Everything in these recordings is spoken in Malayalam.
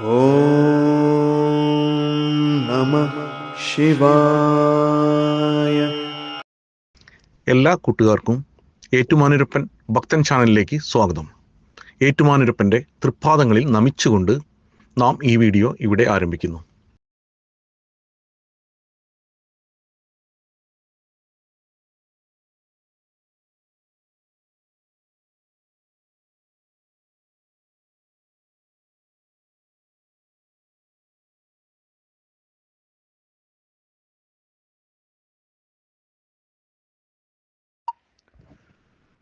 ഓം നമ ശിവായ എല്ലാ കൂട്ടുകാർക്കും ഏറ്റുമാനൂരപ്പൻ ഭക്തൻ ചാനലിലേക്ക് സ്വാഗതം. ഏറ്റുമാനൂരപ്പന്റെ തൃപ്പാദങ്ങളിൽ നമിച്ചുകൊണ്ട് നാം ഈ വീഡിയോ ഇവിടെ ആരംഭിക്കുന്നു.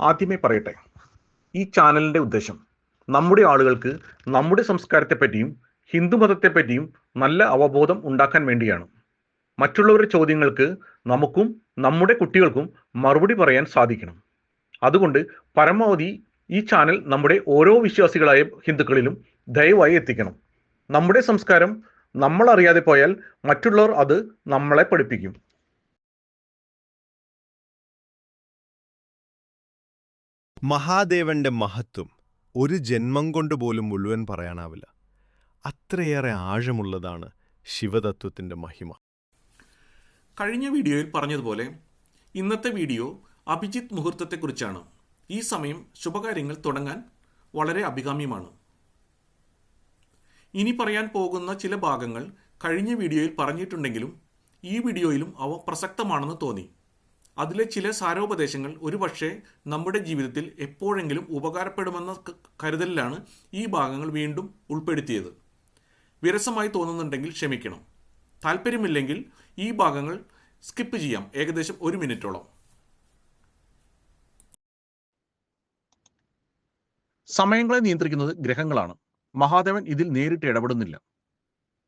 ആദ്യമേ പറയട്ടെ. ഈ ചാനലിന്റെ ഉദ്ദേശം നമ്മുടെ ആളുകൾക്ക് നമ്മുടെ സംസ്കാരത്തെപ്പറ്റിയും ഹിന്ദുമതത്തെപ്പറ്റിയും നല്ല അവബോധം ഉണ്ടാക്കാൻ വേണ്ടിയാണ്. മറ്റുള്ളവരുടെ ചോദ്യങ്ങൾക്ക് നമുക്കും നമ്മുടെ കുട്ടികൾക്കും മറുപടി പറയാൻ സാധിക്കണം. അതുകൊണ്ട് പരമാവധി ഈ ചാനൽ നമ്മുടെ ഓരോ വിശ്വാസികളായ ഹിന്ദുക്കളിലും ദയവായി എത്തിക്കണം. നമ്മുടെ സംസ്കാരം നമ്മൾ അറിയാതെ പോയാൽ മറ്റുള്ളവർ അത് നമ്മളെ പഠിപ്പിക്കും. മഹാദേവന്റെ മഹത്വം ഒരു ജന്മം കൊണ്ട് പോലും മുഴുവൻ പറയാനാവില്ല. അത്രയേറെ ആഴമുള്ളതാണ് ശിവതത്വത്തിന്റെ മഹിമ. കഴിഞ്ഞ വീഡിയോയിൽ പറഞ്ഞതുപോലെ ഇന്നത്തെ വീഡിയോ അഭിജിത്ത് മുഹൂർത്തത്തെക്കുറിച്ചാണ്. ഈ സമയം ശുഭകാര്യങ്ങൾ തുടങ്ങാൻ വളരെ അഭികാമ്യമാണ്. ഇനി പറയാൻ പോകുന്ന ചില ഭാഗങ്ങൾ കഴിഞ്ഞ വീഡിയോയിൽ പറഞ്ഞിട്ടുണ്ടെങ്കിലും ഈ വീഡിയോയിലും അവ പ്രസക്തമാണെന്ന് തോന്നി. അതിലെ ചില സാരോപദേശങ്ങൾ ഒരുപക്ഷെ നമ്മുടെ ജീവിതത്തിൽ എപ്പോഴെങ്കിലും ഉപകാരപ്പെടുമെന്ന കരുതലിലാണ് ഈ ഭാഗങ്ങൾ വീണ്ടും ഉൾപ്പെടുത്തിയത്. വിരസമായി തോന്നുന്നുണ്ടെങ്കിൽ ക്ഷമിക്കണം. താല്പര്യമില്ലെങ്കിൽ ഈ ഭാഗങ്ങൾ സ്കിപ്പ് ചെയ്യാം. ഏകദേശം ഒരു മിനിറ്റോളം. സമയങ്ങളെ നിയന്ത്രിക്കുന്നത് ഗ്രഹങ്ങളാണ്. മഹാദേവൻ ഇതിൽ നേരിട്ട് ഇടപെടുന്നില്ല.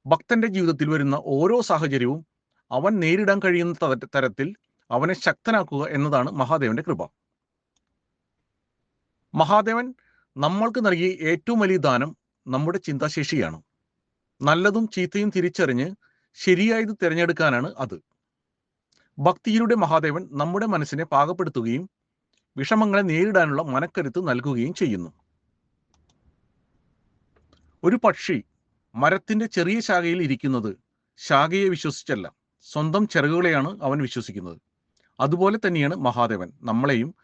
ഭക്തന്റെ ജീവിതത്തിൽ വരുന്ന ഓരോ സാഹചര്യവും അവൻ നേരിടാൻ കഴിയുന്ന തരത്തിൽ അവനെ ശക്തനാക്കുക എന്നതാണ് മഹാദേവന്റെ കൃപ. മഹാദേവൻ നമ്മൾക്ക് നൽകിയ ഏറ്റവും വലിയ ദാനം നമ്മുടെ ചിന്താശേഷിയാണ്. നല്ലതും ചീത്തയും തിരിച്ചറിഞ്ഞ് ശരിയായത് തിരഞ്ഞെടുക്കാനാണ് അത്. ഭക്തിയിലൂടെ മഹാദേവൻ നമ്മുടെ മനസ്സിനെ പാകപ്പെടുത്തുകയും വിഷമങ്ങളെ നേരിടാനുള്ള മനക്കരുത്ത് നൽകുകയും ചെയ്യുന്നു. ഒരു പക്ഷി മരത്തിന്റെ ചെറിയ ശാഖയിൽ ഇരിക്കുന്നത് ശാഖയെ വിശ്വസിച്ചല്ല സ്വന്തം ചിറകുകളെയാണ് അവൻ വിശ്വസിക്കുന്നത്. അതുപോലെ തന്നെയാണ് മഹാദേവൻ നമ്മളെയും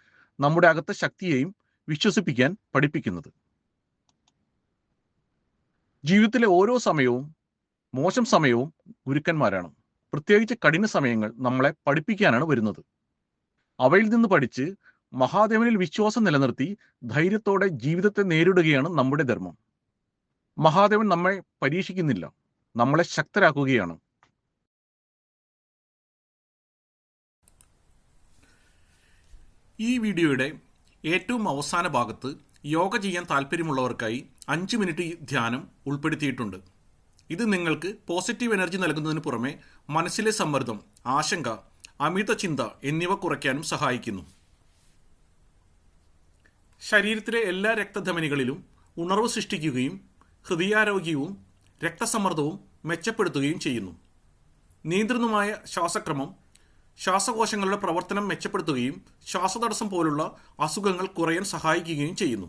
നമ്മുടെ അകത്തെ ശക്തിയെയും വിശ്വസിപ്പിക്കാൻ പഠിപ്പിക്കുന്നത്. ജീവിതത്തിലെ ഓരോ സമയവും മോശം സമയവും ഗുരുക്കന്മാരാണ്. പ്രത്യേകിച്ച് കഠിന സമയങ്ങൾ നമ്മളെ പഠിപ്പിക്കാനാണ് വരുന്നത്. അവയിൽ നിന്ന് പഠിച്ച് മഹാദേവനിൽ വിശ്വാസം നിലനിർത്തി ധൈര്യത്തോടെ ജീവിതത്തെ നേരിടുകയാണ് നമ്മുടെ ധർമ്മം. മഹാദേവൻ നമ്മെ പരീക്ഷിക്കുന്നില്ല. നമ്മളെ ശക്തരാക്കുകയാണ്. ഈ വീഡിയോയുടെ ഏറ്റവും അവസാന ഭാഗത്ത് യോഗ ചെയ്യാൻ താല്പര്യമുള്ളവർക്കായി അഞ്ച് മിനിറ്റ് ധ്യാനം ഉൾപ്പെടുത്തിയിട്ടുണ്ട്. ഇത് നിങ്ങൾക്ക് പോസിറ്റീവ് എനർജി നൽകുന്നതിന് പുറമെ മനസ്സിലെ സമ്മർദ്ദം ആശങ്ക അമിത ചിന്ത എന്നിവ കുറയ്ക്കാനും സഹായിക്കുന്നു. ശരീരത്തിലെ എല്ലാ രക്തധമനികളിലും ഉണർവ് സൃഷ്ടിക്കുകയും ഹൃദയാരോഗ്യവും രക്തസമ്മർദ്ദവും മെച്ചപ്പെടുത്തുകയും ചെയ്യുന്നു. നിയന്ത്രിതമായ ശ്വാസക്രമം ശ്വാസകോശങ്ങളുടെ പ്രവർത്തനം മെച്ചപ്പെടുത്തുകയും ശ്വാസതടസ്സം പോലുള്ള അസുഖങ്ങൾ കുറയാൻ സഹായിക്കുകയും ചെയ്യുന്നു.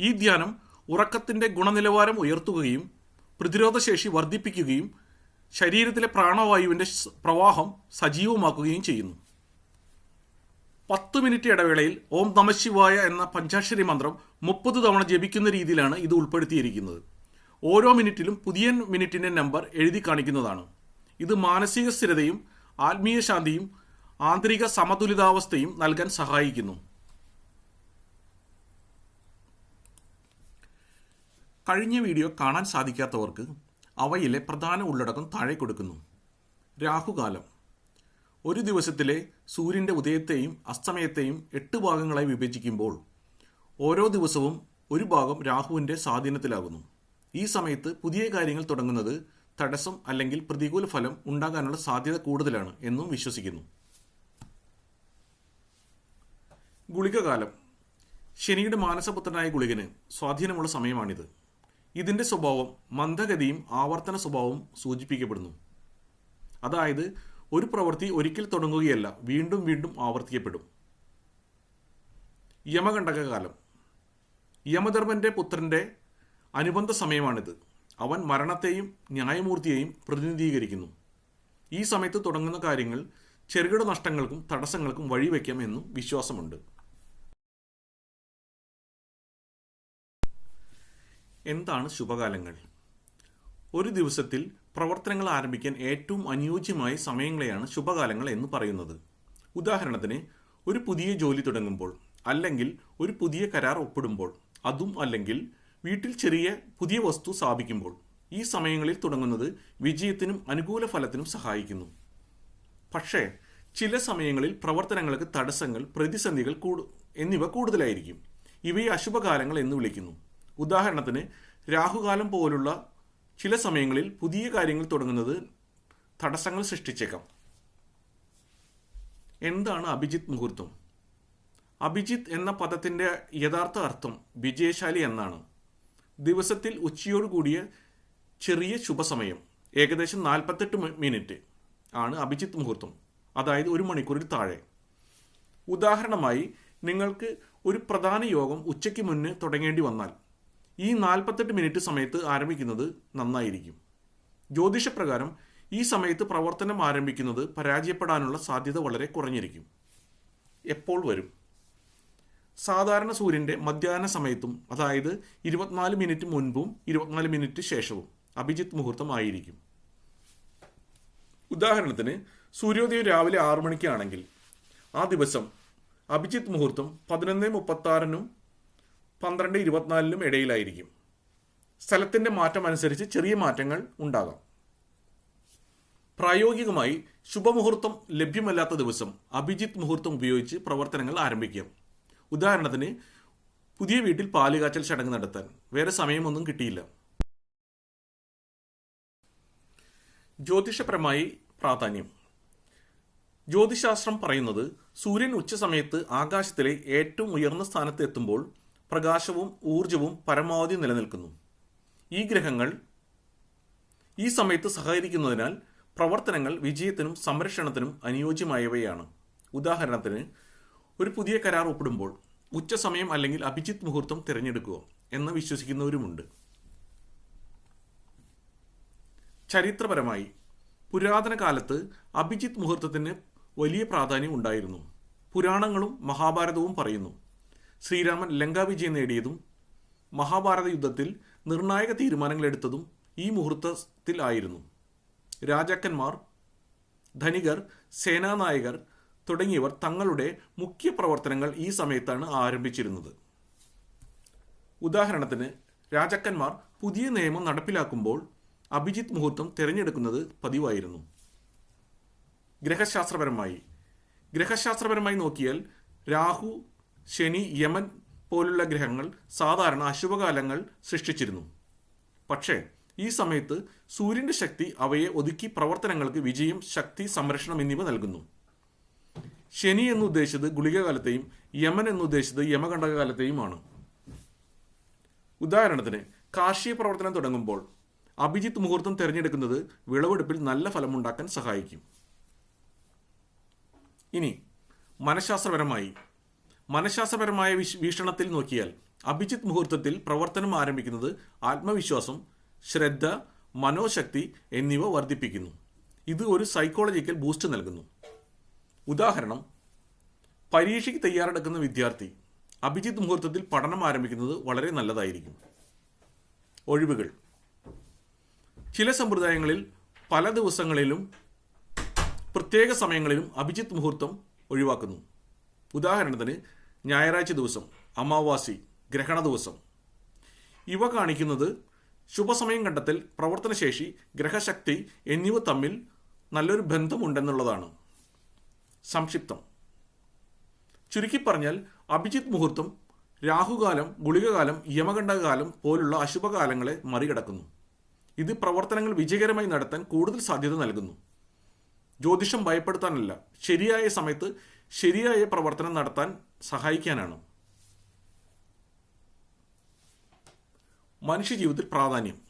ഈ ധ്യാനം ഉറക്കത്തിന്റെ ഗുണനിലവാരം ഉയർത്തുകയും പ്രതിരോധശേഷി വർദ്ധിപ്പിക്കുകയും ശരീരത്തിലെ പ്രാണവായുവിന്റെ പ്രവാഹം സജീവമാക്കുകയും ചെയ്യുന്നു. പത്ത് മിനിറ്റ് ഇടവേളയിൽ ഓം നമശിവായ എന്ന പഞ്ചാക്ഷരി മന്ത്രം മുപ്പത് തവണ ജപിക്കുന്ന രീതിയിലാണ് ഇത് ഉൾപ്പെടുത്തിയിരിക്കുന്നത്. ഓരോ മിനിറ്റിലും പുതിയ മിനിറ്റിന്റെ നമ്പർ എഴുതി കാണിക്കുന്നതാണ്. ഇത് മാനസിക സ്ഥിരതയും ആത്മീയ ശാന്തിയും ആന്തരിക സമതുലിതാവസ്ഥയും നൽകാൻ സഹായിക്കുന്നു. കഴിഞ്ഞ വീഡിയോ കാണാൻ സാധിക്കാത്തവർക്ക് അവയിലെ പ്രധാന ഉള്ളടക്കം താഴെ കൊടുക്കുന്നു. രാഹുകാലം. ഒരു ദിവസത്തിലെ സൂര്യന്റെ ഉദയത്തെയും അസ്തമയത്തെയും എട്ട് ഭാഗങ്ങളായി വിഭജിക്കുമ്പോൾ ഓരോ ദിവസവും ഒരു ഭാഗം രാഹുവിന്റെ സ്വാധീനത്തിലാകുന്നു. ഈ സമയത്ത് പുതിയ കാര്യങ്ങൾ തുടങ്ങുന്നത് തടസ്സം അല്ലെങ്കിൽ പ്രതികൂല ഫലം ഉണ്ടാകാനുള്ള സാധ്യത കൂടുതലാണ് എന്നും വിശ്വസിക്കുന്നു. ഗുളികകാലം. ശനിയുടെ മാനസപുത്രനായ ഗുളികന് സ്വാധീനമുള്ള സമയമാണിത്. ഇതിന്റെ സ്വഭാവം മന്ദഗതിയും ആവർത്തന സ്വഭാവവും സൂചിപ്പിക്കപ്പെടുന്നു. അതായത് ഒരു പ്രവൃത്തി ഒരിക്കൽ തുടങ്ങുകയല്ല വീണ്ടും വീണ്ടും ആവർത്തിക്കപ്പെടും. യമകണ്ടകകാലം യമധർമ്മന്റെ പുത്രന്റെ അനുബന്ധ സമയമാണിത്. അവൻ മരണത്തെയും ന്യായമൂർത്തിയെയും പ്രതിനിധീകരിക്കുന്നു. ഈ സമയത്ത് തുടങ്ങുന്ന കാര്യങ്ങൾ ചെറുകിട നഷ്ടങ്ങൾക്കും തടസ്സങ്ങൾക്കും വഴിവെക്കാം എന്നും വിശ്വാസമുണ്ട്. എന്താണ് ശുഭകാലങ്ങൾ? ഒരു ദിവസത്തിൽ പ്രവർത്തനങ്ങൾ ആരംഭിക്കാൻ ഏറ്റവും അനുയോജ്യമായ സമയങ്ങളെയാണ് ശുഭകാലങ്ങൾ എന്ന് പറയുന്നത്. ഉദാഹരണത്തിന് ഒരു പുതിയ ജോലി തുടങ്ങുമ്പോൾ അല്ലെങ്കിൽ ഒരു പുതിയ കരാർ ഒപ്പിടുമ്പോൾ അതും അല്ലെങ്കിൽ വീട്ടിൽ ചെറിയ പുതിയ വസ്തു സ്ഥാപിക്കുമ്പോൾ ഈ സമയങ്ങളിൽ തുടങ്ങുന്നത് വിജയത്തിനും അനുകൂല ഫലത്തിനും സഹായിക്കുന്നു. പക്ഷേ ചില സമയങ്ങളിൽ പ്രവർത്തനങ്ങൾക്ക് തടസ്സങ്ങൾ പ്രതിസന്ധികൾ കൂടു എന്നിവ കൂടുതലായിരിക്കും. ഇവയെ അശുഭകാലങ്ങൾ എന്ന് വിളിക്കുന്നു. ഉദാഹരണത്തിന് രാഹുകാലം പോലുള്ള ചില സമയങ്ങളിൽ പുതിയ കാര്യങ്ങൾ തുടങ്ങുന്നത് തടസ്സങ്ങൾ സൃഷ്ടിച്ചേക്കാം. എന്താണ് അഭിജിത്ത് മുഹൂർത്തം? അഭിജിത്ത് എന്ന പദത്തിന്റെ യഥാർത്ഥ അർത്ഥം വിജയശാലി എന്നാണ്. ദിവസത്തിൽ ഉച്ചയോടുകൂടിയ ചെറിയ ശുഭസമയം. ഏകദേശം നാൽപ്പത്തെട്ട് മിനിറ്റ് ആണ് അഭിജിത്ത് മുഹൂർത്തം. അതായത് ഒരു മണിക്കൂറിൽ താഴെ. ഉദാഹരണമായി നിങ്ങൾക്ക് ഒരു പ്രധാന യോഗം ഉച്ചയ്ക്ക് മുന്നേ തുടങ്ങേണ്ടി വന്നാൽ ഈ നാൽപ്പത്തെട്ട് മിനിറ്റ് സമയത്ത് ആരംഭിക്കുന്നത് നന്നായിരിക്കും. ജ്യോതിഷപ്രകാരം ഈ സമയത്ത് പ്രവർത്തനം ആരംഭിക്കുന്നത് പരാജയപ്പെടാനുള്ള സാധ്യത വളരെ കുറഞ്ഞിരിക്കും. എപ്പോൾ വരും? സാധാരണ സൂര്യന്റെ മധ്യാഹ്ന സമയത്തും അതായത് ഇരുപത്തിനാല് മിനിറ്റ് മുൻപും ഇരുപത്തിനാല് മിനിറ്റ് ശേഷവും അഭിജിത്ത് മുഹൂർത്തം ആയിരിക്കും. ഉദാഹരണത്തിന് സൂര്യോദയം രാവിലെ ആറു മണിക്കാണെങ്കിൽ ആ ദിവസം അഭിജിത്ത് മുഹൂർത്തം പതിനൊന്ന് മുപ്പത്തി ആറിനും പന്ത്രണ്ട് ഇരുപത്തിനാലിനും ഇടയിലായിരിക്കും. സ്ഥലത്തിന്റെ മാറ്റം അനുസരിച്ച് ചെറിയ മാറ്റങ്ങൾ ഉണ്ടാകാം. പ്രായോഗികമായി ശുഭമുഹൂർത്തം ലഭ്യമല്ലാത്ത ദിവസം അഭിജിത്ത് മുഹൂർത്തം ഉപയോഗിച്ച് പ്രവർത്തനങ്ങൾ ആരംഭിക്കാം. ഉദാഹരണത്തിന് പുതിയ വീട്ടിൽ പാലുകാച്ചൽ ചടങ്ങ് നടത്താൻ. വേറെ സമയമൊന്നും കിട്ടിയില്ല. ജ്യോതിഷപരമായി പ്രാധാന്യം. ജ്യോതിശാസ്ത്രം പറയുന്നത് സൂര്യൻ ഉച്ച സമയത്ത് ആകാശത്തിലെ ഏറ്റവും ഉയർന്ന സ്ഥാനത്ത് എത്തുമ്പോൾ പ്രകാശവും ഊർജവും പരമാവധി നിലനിൽക്കുന്നു. ഈ ഗ്രഹങ്ങൾ ഈ സമയത്ത് സഹകരിക്കുന്നതിനാൽ പ്രവർത്തനങ്ങൾ വിജയത്തിനും സംരക്ഷണത്തിനും അനുയോജ്യമായവയാണ്. ഉദാഹരണത്തിന് ഒരു പുതിയ കരാർ ഒപ്പിടുമ്പോൾ ഉച്ചസമയം അല്ലെങ്കിൽ അഭിജിത്ത് മുഹൂർത്തം തിരഞ്ഞെടുക്കുക എന്ന് വിശ്വസിക്കുന്നവരുമുണ്ട്. ചരിത്രപരമായി പുരാതന കാലത്ത് അഭിജിത്ത് മുഹൂർത്തത്തിന് വലിയ പ്രാധാന്യം ഉണ്ടായിരുന്നു. പുരാണങ്ങളും മഹാഭാരതവും പറയുന്നു. ശ്രീരാമൻ ലങ്കാവിജയം നേടിയതും മഹാഭാരത യുദ്ധത്തിൽ നിർണായക തീരുമാനങ്ങൾ എടുത്തതും ഈ മുഹൂർത്തത്തിൽ ആയിരുന്നു. രാജാക്കന്മാർ ധനികർ സേനാനായകർ തുടങ്ങിയവർ തങ്ങളുടെ മുഖ്യ പ്രവർത്തനങ്ങൾ ഈ സമയത്താണ് ആരംഭിച്ചിരുന്നത്. ഉദാഹരണത്തിന് രാജാക്കന്മാർ പുതിയ നിയമം നടപ്പിലാക്കുമ്പോൾ അഭിജിത്ത് മുഹൂർത്തം തിരഞ്ഞെടുക്കുന്നത് പതിവായിരുന്നു. ഗ്രഹശാസ്ത്രപരമായി. ഗ്രഹശാസ്ത്രപരമായി നോക്കിയാൽ രാഹു ശനി യമൻ പോലുള്ള ഗ്രഹങ്ങൾ സാധാരണ അശുഭകാലങ്ങൾ സൃഷ്ടിച്ചിരുന്നു. പക്ഷേ ഈ സമയത്ത് സൂര്യന്റെ ശക്തി അവയെ ഒതുക്കി പ്രവർത്തനങ്ങൾക്ക് വിജയം ശക്തി സംരക്ഷണം എന്നിവ നൽകുന്നു. ശനി എന്നുദ്ദേശിച്ചത് ഗുളികകാലത്തെയും യമൻ എന്നുദ്ദേശിച്ചത് യമകണ്ഠകാലത്തെയുമാണ് ഉദാഹരണത്തിന് കാർഷിക പ്രവർത്തനം തുടങ്ങുമ്പോൾ അഭിജിത്ത് മുഹൂർത്തം തിരഞ്ഞെടുക്കുന്നത് വിളവെടുപ്പിൽ നല്ല ഫലമുണ്ടാക്കാൻ സഹായിക്കും. ഇനി മനഃശാസ്ത്രപരമായി. മനഃശാസ്ത്രപരമായ വീക്ഷണത്തിൽ നോക്കിയാൽ അഭിജിത്ത് മുഹൂർത്തത്തിൽ പ്രവർത്തനം ആരംഭിക്കുന്നത് ആത്മവിശ്വാസം ശ്രദ്ധ മനോശക്തി എന്നിവ വർദ്ധിപ്പിക്കുന്നു. ഇത് ഒരു സൈക്കോളജിക്കൽ ബൂസ്റ്റ് നൽകുന്നു. ഉദാഹരണം പരീക്ഷയ്ക്ക് തയ്യാറെടുക്കുന്ന വിദ്യാർത്ഥി അഭിജിത്ത് മുഹൂർത്തത്തിൽ പഠനം ആരംഭിക്കുന്നത് വളരെ നല്ലതായിരിക്കും. ഒഴിവുകൾ. ചില സമ്പ്രദായങ്ങളിൽ പല ദിവസങ്ങളിലും പ്രത്യേക സമയങ്ങളിലും അഭിജിത്ത് മുഹൂർത്തം ഒഴിവാക്കുന്നു. ഉദാഹരണത്തിന് ഞായറാഴ്ച ദിവസം അമാവാസി ഗ്രഹണ ദിവസം. ഇവ കാണിക്കുന്നത് ശുഭസമയം കണ്ടെത്തൽ പ്രവർത്തനശേഷി ഗ്രഹശക്തി എന്നിവ തമ്മിൽ നല്ലൊരു ബന്ധമുണ്ടെന്നുള്ളതാണ്. സംക്ഷിപ്തം. ചുരുക്കി പറഞ്ഞാൽ അഭിജിത് മുഹൂർത്തം രാഹുകാലം ഗുളികകാലം യമകണ്ഠകാലം പോലുള്ള അശുഭകാലങ്ങളെ മറികടക്കുന്നു. ഇത് പ്രവർത്തനങ്ങൾ വിജയകരമായി നടത്താൻ കൂടുതൽ സാധ്യത നൽകുന്നു. ജ്യോതിഷം ഭയപ്പെടുത്താനല്ല ശരിയായ സമയത്ത് ശരിയായ പ്രവർത്തനം നടത്താൻ സഹായിക്കാനാണ്. മനുഷ്യ മനുഷ്യജീവിതത്തിൽ പ്രാധാന്യം.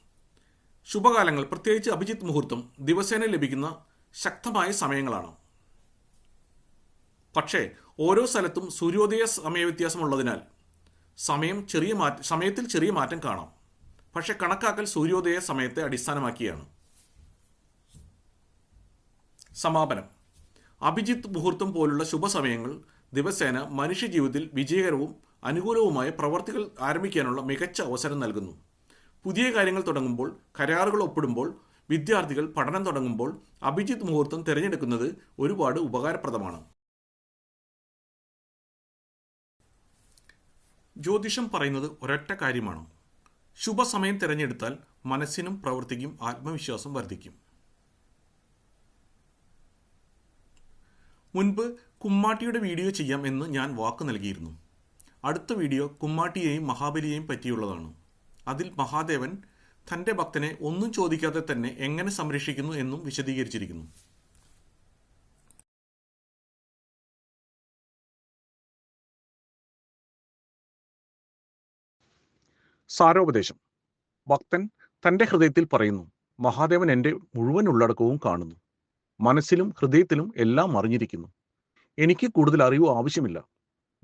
ശുഭകാലങ്ങൾ പ്രത്യേകിച്ച് അഭിജിത്ത് മുഹൂർത്തം ദിവസേന ലഭിക്കുന്ന ശക്തമായ സമയങ്ങളാണ്. പക്ഷേ ഓരോ സ്ഥലത്തും സൂര്യോദയ സമയവ്യത്യാസമുള്ളതിനാൽ സമയം ചെറിയ മാറ്റ സമയത്തിൽ ചെറിയ മാറ്റം കാണാം. പക്ഷേ കണക്കാക്കൽ സൂര്യോദയ സമയത്തെ അടിസ്ഥാനമാക്കിയാണ്. സമാപനം. അഭിജിത്ത് മുഹൂർത്തം പോലുള്ള ശുഭസമയങ്ങൾ ദിവസേന മനുഷ്യജീവിതത്തിൽ വിജയകരവും അനുകൂലവുമായ പ്രവർത്തികൾ ആരംഭിക്കാനുള്ള മികച്ച അവസരം നൽകുന്നു. പുതിയ കാര്യങ്ങൾ തുടങ്ങുമ്പോൾ കരാറുകൾ ഒപ്പിടുമ്പോൾ വിദ്യാർത്ഥികൾ പഠനം തുടങ്ങുമ്പോൾ അഭിജിത്ത് മുഹൂർത്തം തിരഞ്ഞെടുക്കുന്നത് ഒരുപാട് ഉപകാരപ്രദമാണ്. ജ്യോതിഷം പറയുന്നത് ഒരൊറ്റ കാര്യമാണ്? ശുഭസമയം തിരഞ്ഞെടുത്താൽ മനസ്സിനും പ്രവൃത്തിക്കും ആത്മവിശ്വാസം വർദ്ധിക്കും. മുൻപ് കുമ്മാട്ടിയുടെ വീഡിയോ ചെയ്യാം എന്ന് ഞാൻ വാക്ക് നൽകിയിരുന്നു. അടുത്ത വീഡിയോ കുമ്മാട്ടിയെയും മഹാബലിയെയും പറ്റിയുള്ളതാണ്. അതിൽ മഹാദേവൻ തന്റെ ഭക്തനെ ഒന്നും ചോദിക്കാതെ തന്നെ എങ്ങനെ സംരക്ഷിക്കുന്നു എന്നും വിശദീകരിച്ചിരിക്കുന്നു. സാരോപദേശം. ഭക്തൻ തന്റെ ഹൃദയത്തിൽ പറയുന്നു മഹാദേവൻ എന്റെ മുഴുവൻ ഉള്ളടക്കവും കാണുന്നു. മനസ്സിലും ഹൃദയത്തിലും എല്ലാം അറിഞ്ഞിരിക്കുന്നു. എനിക്ക് കൂടുതൽ അറിവ് ആവശ്യമില്ല.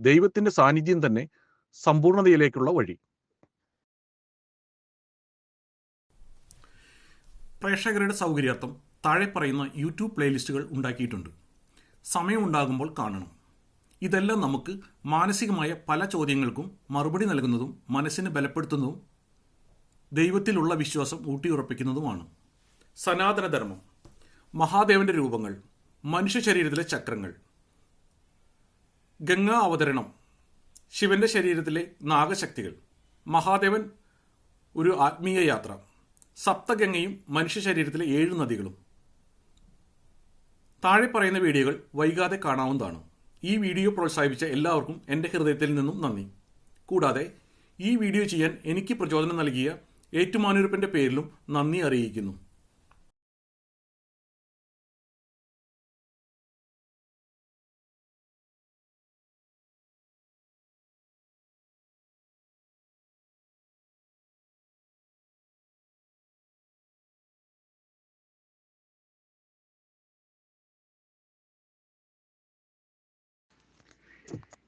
ദൈവത്തിന്റെ സാന്നിധ്യം തന്നെ സമ്പൂർണതയിലേക്കുള്ള വഴി. പ്രേക്ഷകരുടെ സൗകര്യാർത്ഥം താഴെ പറയുന്ന യൂട്യൂബ് പ്ലേലിസ്റ്റുകൾ ഉണ്ടാക്കിയിട്ടുണ്ട്. സമയമുണ്ടാകുമ്പോൾ കാണണം. ഇതെല്ലാം നമുക്ക് മാനസികമായ പല ചോദ്യങ്ങൾക്കും മറുപടി നൽകുന്നതും മനസ്സിനെ ബലപ്പെടുത്തുന്നതും ദൈവത്തിലുള്ള വിശ്വാസം ഊട്ടിയുറപ്പിക്കുന്നതുമാണ്. സനാതനധർമ്മം. മഹാദേവന്റെ രൂപങ്ങൾ മനുഷ്യ ശരീരത്തിലെ ചക്രങ്ങൾ. ഗംഗാ അവതരണം. ശിവന്റെ ശരീരത്തിലെ നാഗശക്തികൾ. മഹാദേവൻ ഒരു ആത്മീയ യാത്ര. സപ്തഗംഗയും മനുഷ്യ ശരീരത്തിലെ ഏഴ് നദികളും. താഴെ പറയുന്ന വീഡിയോകൾ വൈകാതെ കാണാവുന്നതാണ്. ഈ വീഡിയോ പ്രോത്സാഹിപ്പിച്ച എല്ലാവർക്കും എന്റെ ഹൃദയത്തിൽ നിന്നും നന്ദി. കൂടാതെ ഈ വീഡിയോ ചെയ്യാൻ എനിക്ക് പ്രചോദനം നൽകിയ ഏറ്റുമാനൂരപ്പന്റെ പേരിലും നന്ദി അറിയിക്കുന്നു.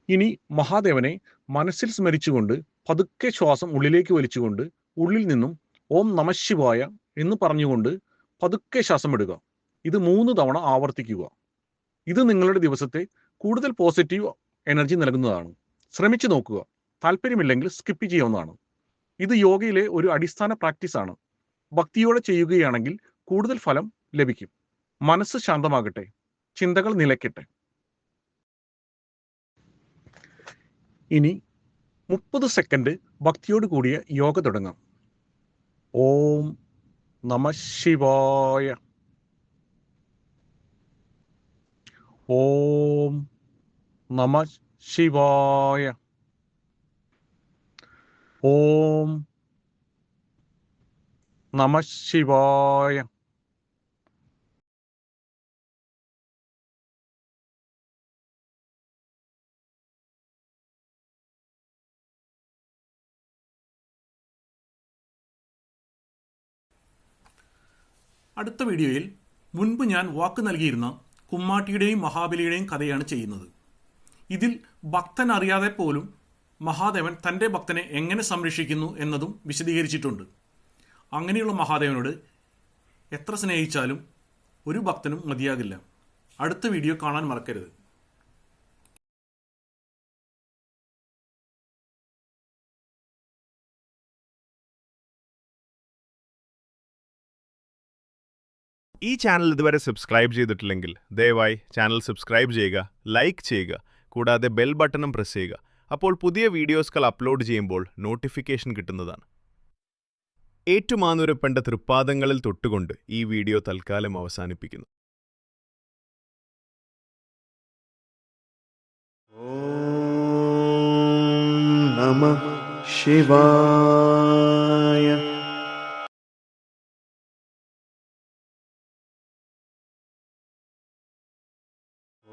ഇനി മഹാദേവനെ മനസ്സിൽ സ്മരിച്ചുകൊണ്ട് പതുക്കെ ശ്വാസം ഉള്ളിലേക്ക് വലിച്ചുകൊണ്ട് ഉള്ളിൽ നിന്നും ഓം നമശിവായ എന്ന് പറഞ്ഞുകൊണ്ട് പതുക്കെ ശ്വാസം എടുക്കുക ഇത് മൂന്ന് തവണ ആവർത്തിക്കുക. ഇത് നിങ്ങളുടെ ദിവസത്തെ കൂടുതൽ പോസിറ്റീവ് എനർജി നൽകുന്നതാണ്. ശ്രമിച്ചു നോക്കുക. താല്പര്യമില്ലെങ്കിൽ സ്കിപ്പ് ചെയ്യാവുന്നതാണ്. ഇത് യോഗയിലെ ഒരു അടിസ്ഥാന പ്രാക്ടീസ് ആണ്. ഭക്തിയോടെ ചെയ്യുകയാണെങ്കിൽ കൂടുതൽ ഫലം ലഭിക്കും. മനസ്സ് ശാന്തമാകട്ടെ. ചിന്തകൾ നിലയ്ക്കട്ടെ. ഇനി മുപ്പത് സെക്കൻഡ് ഭക്തിയോട് കൂടിയ യോഗ തുടങ്ങാം. ഓം നമ ശിവായ. ഓം നമ ശിവായ. ഓം നമ ശിവായ. അടുത്ത വീഡിയോയിൽ മുൻപ് ഞാൻ വാക്ക് നൽകിയിരുന്ന കുമ്മാട്ടിയുടെയും മഹാബലിയുടെയും കഥയാണ് ചെയ്യുന്നത്. ഇതിൽ ഭക്തൻ അറിയാതെ പോലും മഹാദേവൻ തന്റെ ഭക്തനെ എങ്ങനെ സംരക്ഷിക്കുന്നു എന്നതും വിശദീകരിച്ചിട്ടുണ്ട്. അങ്ങനെയുള്ള മഹാദേവനോട് എത്ര സ്നേഹിച്ചാലും ഒരു ഭക്തനും മതിയാകില്ല. അടുത്ത വീഡിയോ കാണാൻ മറക്കരുത്. ഈ ചാനൽ ഇതുവരെ സബ്സ്ക്രൈബ് ചെയ്തിട്ടില്ലെങ്കിൽ ദയവായി ചാനൽ സബ്സ്ക്രൈബ് ചെയ്യുക ലൈക്ക് ചെയ്യുക കൂടാതെ ബെൽ ബട്ടണും പ്രസ് ചെയ്യുക. അപ്പോൾ പുതിയ വീഡിയോസുകൾ അപ്ലോഡ് ചെയ്യുമ്പോൾ നോട്ടിഫിക്കേഷൻ കിട്ടുന്നതാണ്. ഏറ്റുമാനൂരപ്പന്റെ തൃപ്പാദങ്ങളിൽ തൊട്ടുകൊണ്ട് ഈ വീഡിയോ തൽക്കാലം അവസാനിപ്പിക്കുന്നു. ॐ